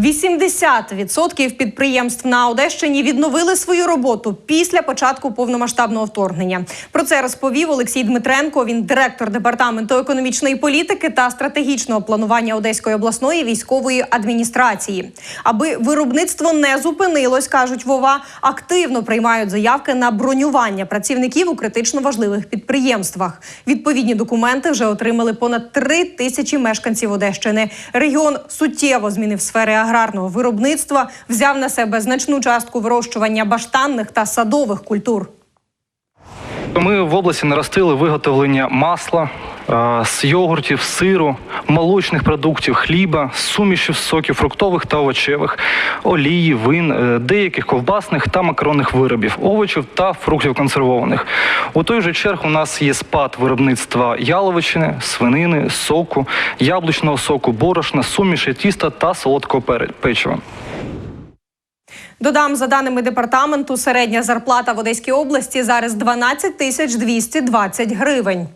80% підприємств на Одещині відновили свою роботу після початку повномасштабного вторгнення. Про це розповів Олексій Дмитренко. Він директор департаменту економічної політики та стратегічного планування Одеської обласної військової адміністрації. Аби виробництво не зупинилось, кажуть Вова, активно приймають заявки на бронювання працівників у критично важливих підприємствах. Відповідні документи вже отримали понад три тисячі мешканців Одещини. Регіон суттєво змінив сфери аграрного виробництва, взяв на себе значну частку вирощування баштанних та садових культур. Ми в області наростили виготовлення масла з йогуртів, сиру, молочних продуктів, хліба, сумішів соків, фруктових та овочевих, олії, вин, е, деяких ковбасних та макаронних виробів, овочів та фруктів консервованих. У той же черг у нас є спад виробництва яловичини, свинини, соку, яблучного соку, борошна, суміші, тіста та солодкого печива. Додам, за даними департаменту, середня зарплата в Одеській області зараз 12 тисяч 220 гривень.